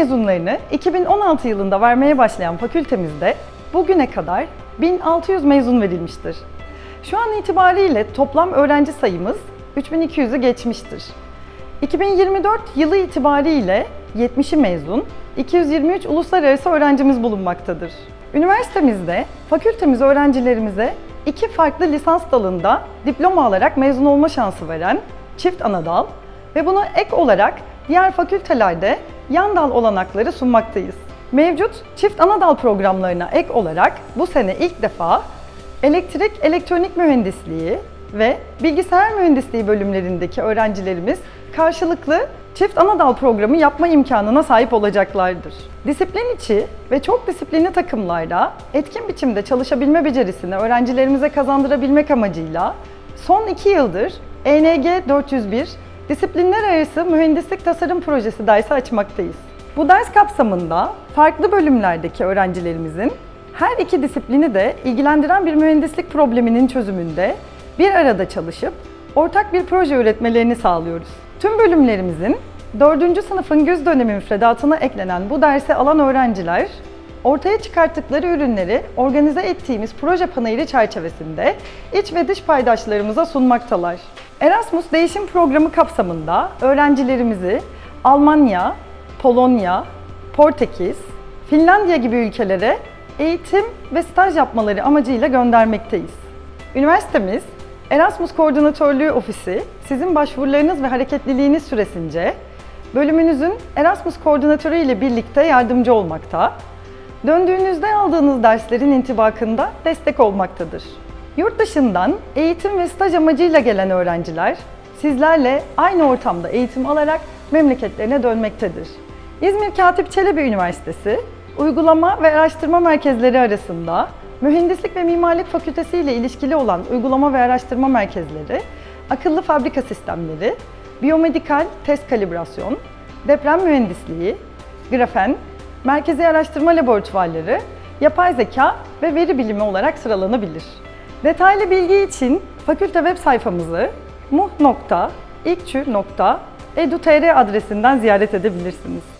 Mezunlarını 2016 yılında vermeye başlayan fakültemizde bugüne kadar 1600 mezun verilmiştir. Şu an itibariyle toplam öğrenci sayımız 3200'ü geçmiştir. 2024 yılı itibariyle 70'i mezun, 223 uluslararası öğrencimiz bulunmaktadır. Üniversitemizde fakültemiz öğrencilerimize iki farklı lisans dalında diploma alarak mezun olma şansı veren çift anadal ve buna ek olarak diğer fakültelerde yan dal olanakları sunmaktayız. Mevcut çift anadal programlarına ek olarak bu sene ilk defa elektrik elektronik mühendisliği ve bilgisayar mühendisliği bölümlerindeki öğrencilerimiz karşılıklı çift anadal programı yapma imkanına sahip olacaklardır. Disiplin içi ve çok disiplinli takımlarda etkin biçimde çalışabilme becerisini öğrencilerimize kazandırabilmek amacıyla son iki yıldır ENG 401 disiplinler arası mühendislik tasarım projesi dersi açmaktayız. Bu ders kapsamında farklı bölümlerdeki öğrencilerimizin her iki disiplini de ilgilendiren bir mühendislik probleminin çözümünde bir arada çalışıp ortak bir proje üretmelerini sağlıyoruz. Tüm bölümlerimizin 4. sınıfın güz dönemi müfredatına eklenen bu derse alan öğrenciler ortaya çıkarttıkları ürünleri organize ettiğimiz proje paneli çerçevesinde iç ve dış paydaşlarımıza sunmaktalar. Erasmus Değişim Programı kapsamında öğrencilerimizi Almanya, Polonya, Portekiz, Finlandiya gibi ülkelere eğitim ve staj yapmaları amacıyla göndermekteyiz. Üniversitemiz Erasmus Koordinatörlüğü Ofisi sizin başvurularınız ve hareketliliğiniz süresince bölümünüzün Erasmus koordinatörü ile birlikte yardımcı olmakta, döndüğünüzde aldığınız derslerin intibakında destek olmaktadır. Yurt dışından eğitim ve staj amacıyla gelen öğrenciler sizlerle aynı ortamda eğitim alarak memleketlerine dönmektedir. İzmir Katip Çelebi Üniversitesi, uygulama ve araştırma merkezleri arasında Mühendislik ve Mimarlık Fakültesi ile ilişkili olan uygulama ve araştırma merkezleri, akıllı fabrika sistemleri, biyomedikal test kalibrasyon, deprem mühendisliği, grafen, merkezi araştırma laboratuvarları, yapay zeka ve veri bilimi olarak sıralanabilir. Detaylı bilgi için fakülte web sayfamızı muh.ilkçü.edu.tr adresinden ziyaret edebilirsiniz.